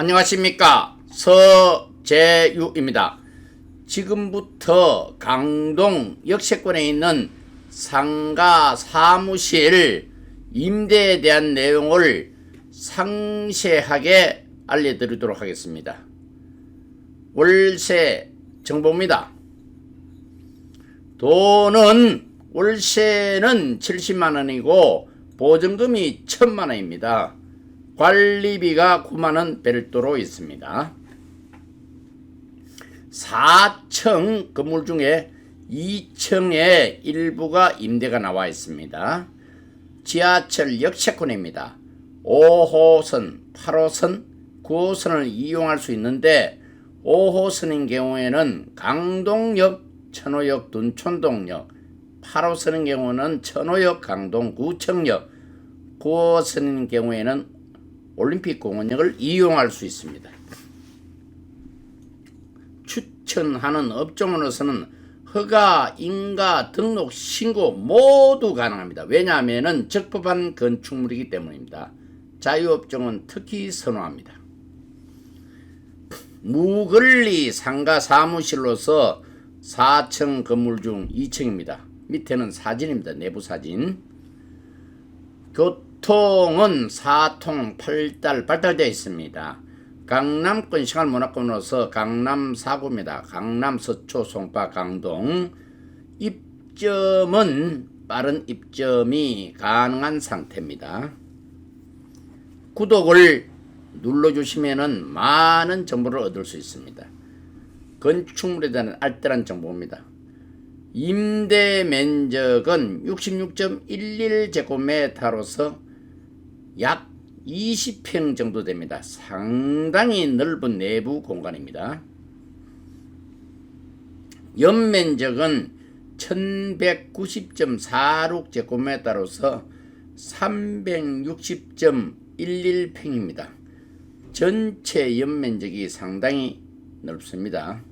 안녕하십니까 서재유입니다. 지금부터 강동 역세권에 있는 상가 사무실 임대에 대한 내용을 상세하게 알려드리도록 하겠습니다. 월세 정보입니다. 돈은 월세는 70만 원이고 보증금이 1000만 원입니다. 관리비가 9만 원 별도로 있습니다. 4층 건물 중에 2층에 일부가 임대가 나와 있습니다. 지하철 역세권입니다. 5호선, 8호선, 9호선을 이용할 수 있는데 5호선인 경우에는 강동역, 천호역, 둔촌동역, 8호선인 경우는 천호역, 강동, 구청역, 9호선인 경우에는 올림픽 공원역을 이용할 수 있습니다. 추천하는 업종으로서는 허가, 인가, 등록, 신고 모두 가능합니다. 왜냐하면 적법한 건축물이기 때문입니다. 자유업종은 특히 선호합니다. 무걸리 상가 사무실로서 4층 건물 중 2층입니다. 밑에는 사진입니다. 내부 사진. 교 통은 4통 8달 발달되어 있습니다. 강남권 시간문화권으로서 강남 4구입니다. 강남 서초 송파 강동 입점은 빠른 입점이 가능한 상태입니다. 구독을 눌러주시면 많은 정보를 얻을 수 있습니다. 건축물에 대한 알뜰한 정보입니다. 임대 면적은 66.11제곱미터로서 약 20평 정도 됩니다. 상당히 넓은 내부 공간입니다. 연면적은 1190.46제곱미터로서 360.11평입니다. 전체 연면적이 상당히 넓습니다.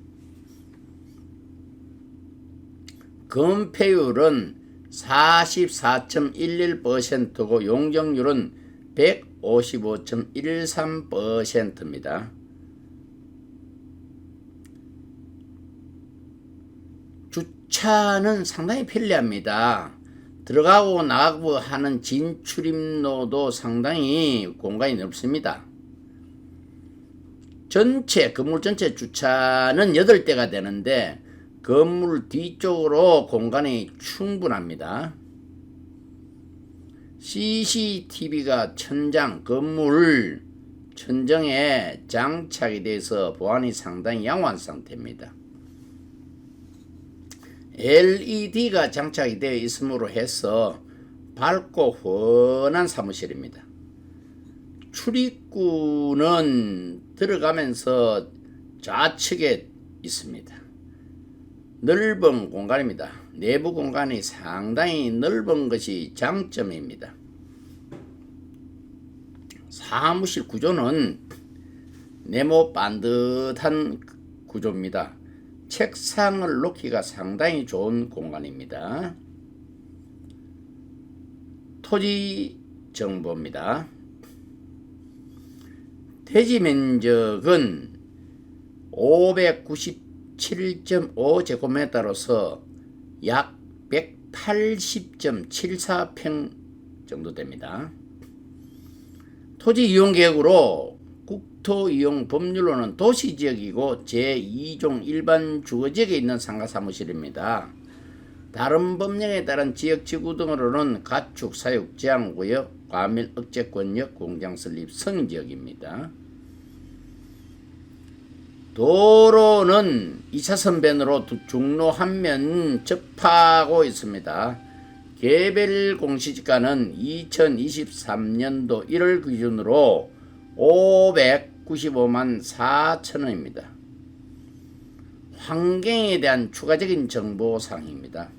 건폐율은 44.11%고 용적률은 155.13%입니다. 주차는 상당히 편리합니다. 들어가고 나가고 하는 진출입로도 상당히 공간이 넓습니다. 전체 건물 전체 주차는 8대가 되는데 건물 뒤쪽으로 공간이 충분합니다. CCTV가 천장, 건물 천정에 장착이 돼서 보안이 상당히 양호한 상태입니다. LED가 장착이 되어 있으므로 해서 밝고 훤한 사무실입니다. 출입구는 들어가면서 좌측에 있습니다. 넓은 공간입니다. 내부 공간이 상당히 넓은 것이 장점입니다. 사무실 구조는 네모 반듯한 구조입니다. 책상을 놓기가 상당히 좋은 공간입니다. 토지 정보입니다. 대지 면적은 597.5제곱미터로서 약 180.74평 정도 됩니다. 토지 이용 계획으로 국토 이용 법률로는 도시 지역이고 제2종 일반 주거 지역에 있는 상가 사무실입니다. 다른 법령에 따른 지역 지구 등으로는 가축 사육 제한 구역, 과밀 억제권역, 공장 설립 승인 지역입니다. 도로는 2차선 변으로 중로 한 면 접하고 있습니다. 개별 공시지가는 2023년도 1월 기준으로 595만 4천 원입니다. 환경에 대한 추가적인 정보사항입니다.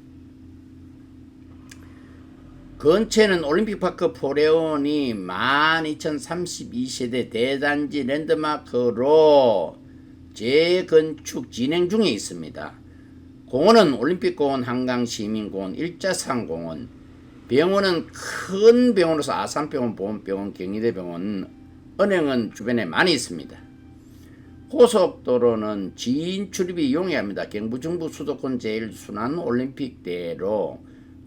근처에는 올림픽파크 포레온이 12,032세대 대단지 랜드마크로 재건축 진행 중에 있습니다. 공원은 올림픽공원, 한강시민공원, 일자산공원, 병원은 큰 병원으로서 아산병원, 보건병원, 경희대병원, 은행은 주변에 많이 있습니다. 고속도로는 지인 출입이 용이합니다. 경부 정부 수도권 제1순환 올림픽대로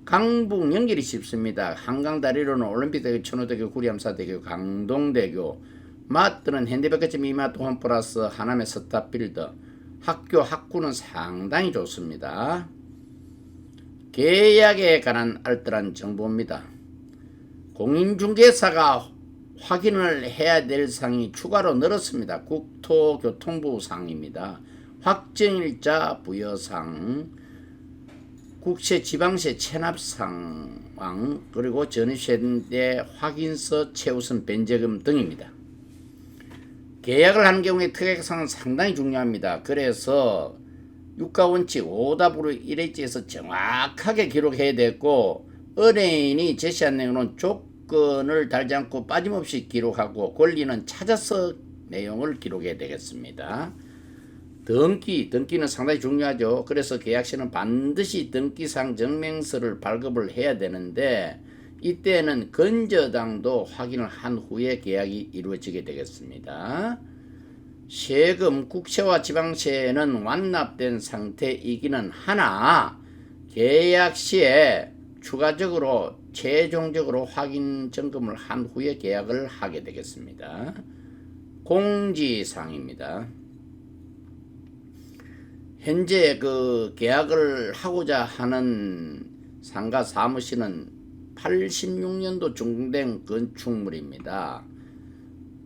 강북 연결이 쉽습니다. 한강다리로는 올림픽대교, 천호대교, 구리암사대교, 강동대교, 마트는 현대백화점 이마트 홈 플러스 하남의 스타필드, 학교 학구는 상당히 좋습니다. 계약에 관한 알뜰한 정보입니다. 공인중개사가 확인을 해야 될 사항이 추가로 늘었습니다. 국토교통부 사항입니다. 확정일자 부여상, 국세 지방세 체납 상황, 그리고 전입세대 확인서 최우선 변제금 등입니다. 계약을 하는 경우에 특약사항은 상당히 중요합니다. 그래서 유가원칙 오답으로 1회지에서 정확하게 기록해야 되고 은행인이 제시한 내용은 조건을 달지 않고 빠짐없이 기록하고 권리는 찾아서 내용을 기록해야 되겠습니다. 등기, 등기는 상당히 중요하죠. 그래서 계약서는 반드시 등기상 증명서를 발급을 해야 되는데 이때는 건저당도 확인을 한 후에 계약이 이루어지게 되겠습니다. 세금, 국세와 지방세는 완납된 상태이기는 하나 계약 시에 추가적으로 최종적으로 확인 점검을 한 후에 계약을 하게 되겠습니다. 공지사항입니다. 현재 그 계약을 하고자 하는 상가 사무실은 86년도 중된 건축물입니다.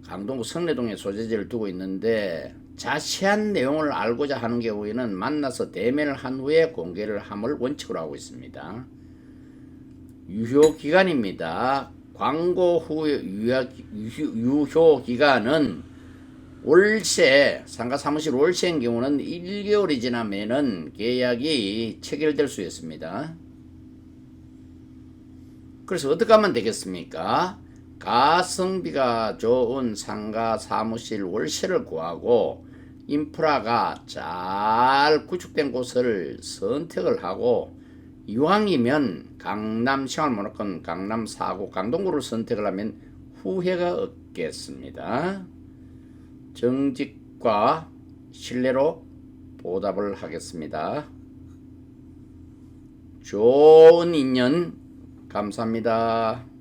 강동구 성내동에 소재지를 두고 있는데 자세한 내용을 알고자 하는 경우에는 만나서 대면을 한 후에 공개를 함을 원칙으로 하고 있습니다. 유효 기간입니다. 광고 후 유효 기간은 월세 상가 사무실 월세인 경우는 1개월이 지나면은 계약이 체결될 수 있습니다. 그래서 어떻게 하면 되겠습니까? 가성비가 좋은 상가 사무실 월세를 구하고 인프라가 잘 구축된 곳을 선택을 하고 이왕이면 강남 생활문화권 강남 사구 강동구를 선택을 하면 후회가 없겠습니다. 정직과 신뢰로 보답을 하겠습니다. 좋은 인연 감사합니다.